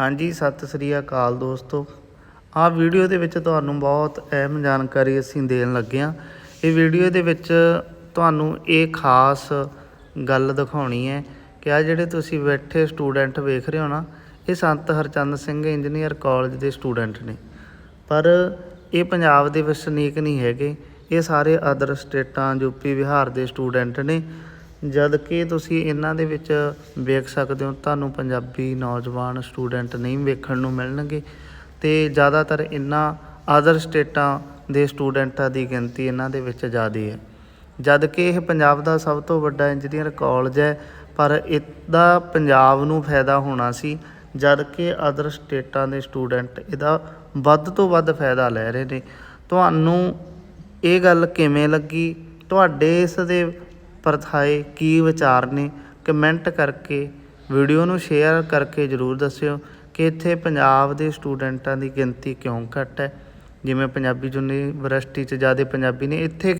ਹਾਂਜੀ, ਸਤਿ ਸ੍ਰੀ ਅਕਾਲ ਦੋਸਤੋ। ਆਹ ਵੀਡੀਓ ਦੇ ਵਿੱਚ ਤੁਹਾਨੂੰ ਬਹੁਤ ਅਹਿਮ ਜਾਣਕਾਰੀ ਅਸੀਂ ਦੇਣ ਲੱਗੇ ਹਾਂ। ਇਹ ਵੀਡੀਓ ਦੇ ਵਿੱਚ ਤੁਹਾਨੂੰ ਇਹ ਖਾਸ ਗੱਲ ਦਿਖਾਉਣੀ ਹੈ ਕਿ ਆ ਜਿਹੜੇ ਤੁਸੀਂ ਬੈਠੇ ਸਟੂਡੈਂਟ ਵੇਖ ਰਹੇ ਹੋ ਨਾ, ਇਹ ਸੰਤ ਹਰਚੰਦ ਸਿੰਘ ਇੰਜੀਨੀਅਰ ਕਾਲਜ ਦੇ ਸਟੂਡੈਂਟ ਨੇ। ਪਰ ਇਹ ਪੰਜਾਬ ਦੇ ਵਸਨੀਕ ਨਹੀਂ ਹੈਗੇ। ਇਹ ਸਾਰੇ ਅਦਰ ਸਟੇਟਾਂ ਯੂਪੀ ਬਿਹਾਰ ਦੇ ਸਟੂਡੈਂਟ ਨੇ। ਜਦ ਕਿ ਤੁਸੀਂ ਇਹਨਾਂ ਦੇ ਵਿੱਚ ਵੇਖ ਸਕਦੇ ਹੋ, ਤੁਹਾਨੂੰ ਪੰਜਾਬੀ ਨੌਜਵਾਨ ਸਟੂਡੈਂਟ ਨਹੀਂ ਵੇਖਣ ਨੂੰ ਮਿਲਣਗੇ ਤੇ ਜ਼ਿਆਦਾਤਰ ਇਹਨਾਂ ਅਦਰ ਸਟੇਟਾਂ ਦੇ ਸਟੂਡੈਂਟਾਂ ਦੀ ਗਿਣਤੀ ਇਹਨਾਂ ਦੇ ਵਿੱਚ ਜ਼ਿਆਦਾ ਹੈ। ਜਦ ਕਿ ਇਹ ਪੰਜਾਬ ਦਾ ਸਭ ਤੋਂ ਵੱਡਾ ਇੰਜੀਨੀਅਰ ਕਾਲਜ ਹੈ, ਪਰ ਇਹਦਾ ਪੰਜਾਬ ਨੂੰ ਫਾਇਦਾ ਹੋਣਾ ਸੀ ਜਦ ਕਿ ਅਦਰ ਸਟੇਟਾਂ ਦੇ ਸਟੂਡੈਂਟ ਇਹਦਾ ਵੱਧ ਤੋਂ ਵੱਧ ਫਾਇਦਾ ਲੈ ਰਹੇ ਨੇ। ਤੁਹਾਨੂੰ ਇਹ ਗੱਲ ਕਿਵੇਂ ਲੱਗੀ? ਤੁਹਾਡੇ ਇਸ ਦੇ ਪ੍ਰਥਾਏ ਕੀ ਵਿਚਾਰ ਨੇ, ਕਮੈਂਟ ਕਰਕੇ ਵੀਡੀਓ ਨੂੰ ਸ਼ੇਅਰ ਕਰਕੇ ਜਰੂਰ ਦੱਸਿਓ ਕਿ ਇੱਥੇ ਪੰਜਾਬ ਦੇ ਸਟੂਡੈਂਟਾਂ ਦੀ ਗਿਣਤੀ ਕਿਉਂ ਘੱਟ ਹੈ। ਜਿਵੇਂ ਪੰਜਾਬੀ ਯੂਨੀਵਰਸਿਟੀ 'ਚ ਜ਼ਿਆਦਾ ਪੰਜਾਬੀ ਨੇ, ਇੱਥੇ